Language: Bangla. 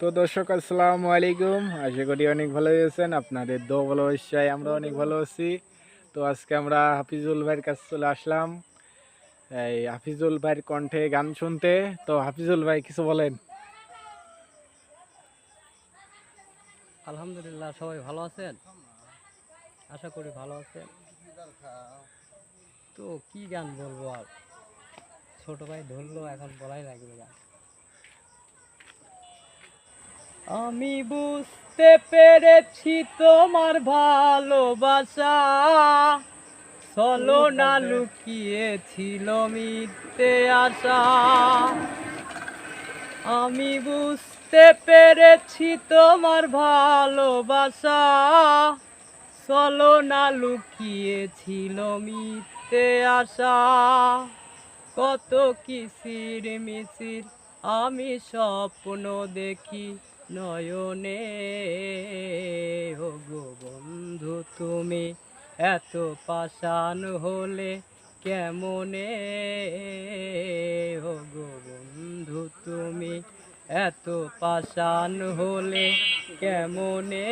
তো দর্শক, আসসালামু আলাইকুম। আশা করি অনেক ভালো আছেন। আপনাদের দো ভালোবাসায় আমরা অনেক ভালো আছি। তো আজকে আমরা হাফিজুল ভাইয়ের কাছে চলে আসলাম। এই হাফিজুল ভাইয়ের কণ্ঠে গান শুনতে। তো হাফিজুল ভাই, কিছু বলেন? আলহামদুলিল্লাহ, সবাই ভালো আছেন? আশা করি ভালো আছেন। তো কি গান বলব আর? ছোট ভাই ধরলো, এখন বলাই লাগবে গান আমি বুঝতে পেরেছি তোমার ভালোবাসা। চলো না লুকিয়েছিল মিথ্যে আশা। আমি বুঝতে পেরেছি তোমার ভালোবাসা। চলো না লুকিয়েছিল মিথ্যে আশা। কত কিসির মিছির আমি স্বপ্ন দেখি। নয়নে গো বন্ধু, তুমি এত পাষাণ হলে কেমনে? গো বন্ধু, তুমি এত পাষাণ হলে কেমনে?